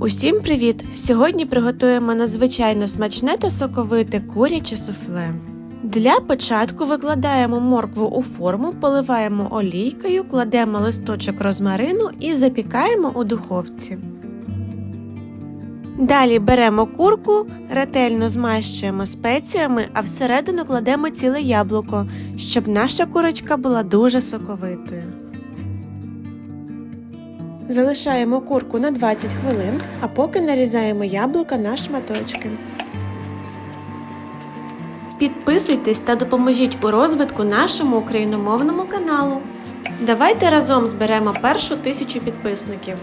Усім привіт! Сьогодні приготуємо надзвичайно смачне та соковите куряче суфле. Для початку викладаємо моркву у форму, поливаємо олійкою, кладемо листочок розмарину і запікаємо у духовці. Далі беремо курку, ретельно змащуємо спеціями, а всередину кладемо ціле яблуко, щоб наша курочка була дуже соковитою. Залишаємо курку на 20 хвилин, а поки нарізаємо яблука на шматочки. Підписуйтесь та допоможіть у розвитку нашому україномовному каналу. Давайте разом зберемо першу тисячу підписників.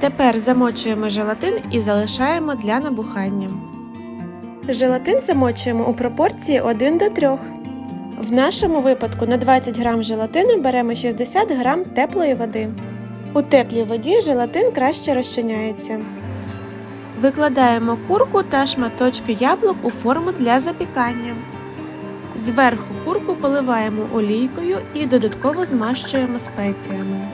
Тепер замочуємо желатин і залишаємо для набухання. Желатин замочуємо у пропорції 1 до 3. В нашому випадку на 20 грам желатину беремо 60 грам теплої води. У теплій воді желатин краще розчиняється. Викладаємо курку та шматочки яблук у форму для запікання. Зверху курку поливаємо олійкою і додатково змащуємо спеціями.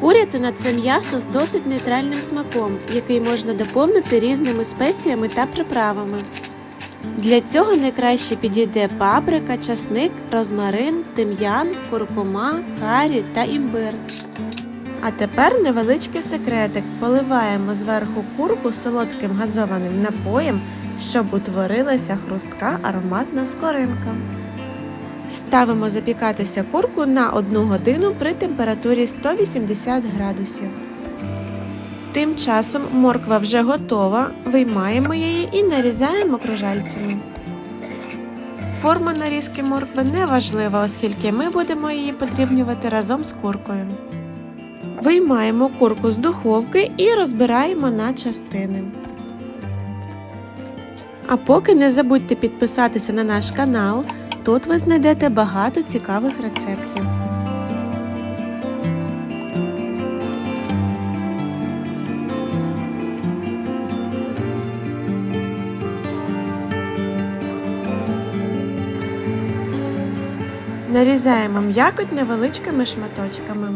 Курятина це м'ясо з досить нейтральним смаком, який можна доповнити різними спеціями та приправами. Для цього найкраще підійде паприка, часник, розмарин, тим'ян, куркума, карі та імбир. А тепер невеличкий секретик. Поливаємо зверху курку солодким газованим напоєм, щоб утворилася хрустка ароматна скоринка. Ставимо запікатися курку на 1 годину при температурі 180 градусів. Тим часом морква вже готова, виймаємо її і нарізаємо кружальцями. Форма нарізки моркви не важлива, оскільки ми будемо її подрібнювати разом з куркою. Виймаємо курку з духовки і розбираємо на частини. А поки не забудьте підписатися на наш канал, тут ви знайдете багато цікавих рецептів. Нарізаємо м'якоть невеличкими шматочками.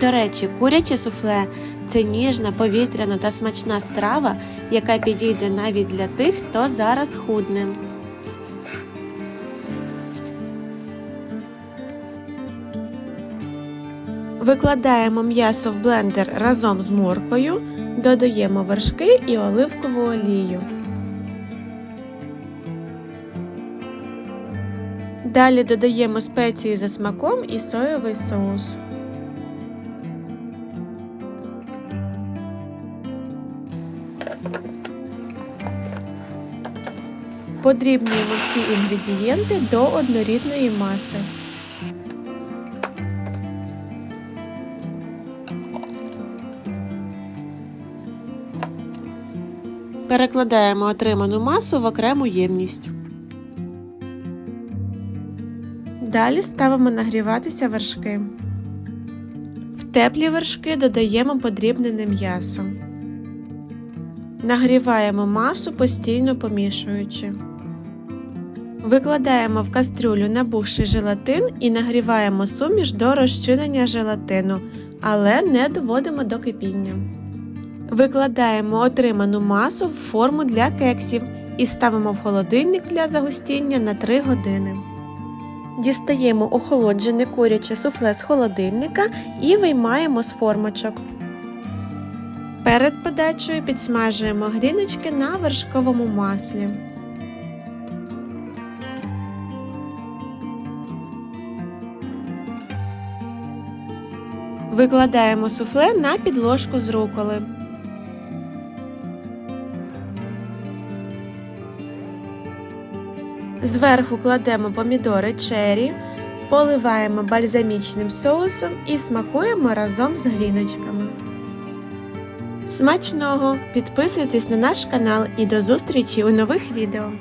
До речі, куряче суфле це ніжна, повітряна та смачна страва, яка підійде навіть для тих, хто зараз худне. Викладаємо м'ясо в блендер разом з морквою, додаємо вершки і оливкову олію. Далі додаємо спеції за смаком і соєвий соус. Подрібнюємо всі інгредієнти до однорідної маси. Перекладаємо отриману масу в окрему ємність. Далі ставимо нагріватися вершки. В теплі вершки додаємо подрібнене м'ясо. Нагріваємо масу, постійно помішуючи. Викладаємо в кастрюлю набухший желатин і нагріваємо суміш до розчинення желатину, але не доводимо до кипіння. Викладаємо отриману масу в форму для кексів і ставимо в холодильник для загустіння на 3 години. Дістаємо охолоджене куряче суфле з холодильника і виймаємо з формочок. Перед подачею підсмажуємо гріночки на вершковому маслі. Викладаємо суфле на підложку з руколи. Зверху кладемо помідори чері, поливаємо бальзамічним соусом і смакуємо разом з гріночками. Смачного! Підписуйтесь на наш канал і до зустрічі у нових відео!